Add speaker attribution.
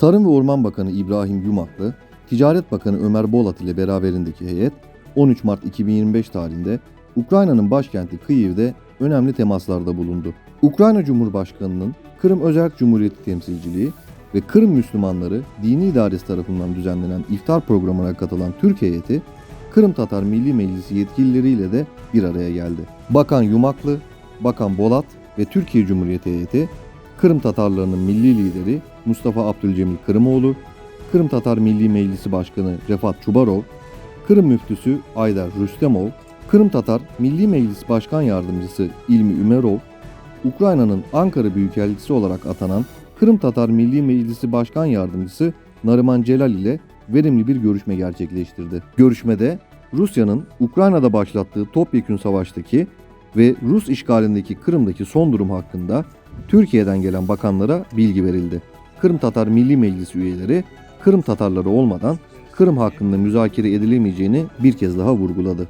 Speaker 1: Tarım ve Orman Bakanı İbrahim Yumaklı, Ticaret Bakanı Ömer Bolat ile beraberindeki heyet 13 Mart 2025 tarihinde Ukrayna'nın başkenti Kiyiv'de önemli temaslarda bulundu. Ukrayna Cumhurbaşkanı'nın Kırım Özerk Cumhuriyeti temsilciliği ve Kırım Müslümanları Dini İdaresi tarafından düzenlenen iftar programına katılan Türk heyeti, Kırım Tatar Milli Meclisi yetkilileriyle de bir araya geldi. Bakan Yumaklı, Bakan Bolat ve Türkiye Cumhuriyeti heyeti, Kırım Tatarlarının milli lideri Mustafa Abdülcemil Kırımoğlu, Kırım Tatar Milli Meclisi Başkanı Refat Çubarov, Kırım Müftüsü Aydar Rüstemov, Kırım Tatar Milli Meclis Başkan Yardımcısı İlmi Ümerov, Ukrayna'nın Ankara Büyükelçisi olarak atanan Kırım Tatar Milli Meclisi Başkan Yardımcısı Nariman Celal ile verimli bir görüşme gerçekleştirdi. Görüşmede Rusya'nın Ukrayna'da başlattığı topyekün savaştaki ve Rus işgalindeki Kırım'daki son durum hakkında Türkiye'den gelen bakanlara bilgi verildi. Kırım Tatar Milli Meclisi üyeleri Kırım Tatarları olmadan Kırım hakkında müzakere edilemeyeceğini bir kez daha vurguladı.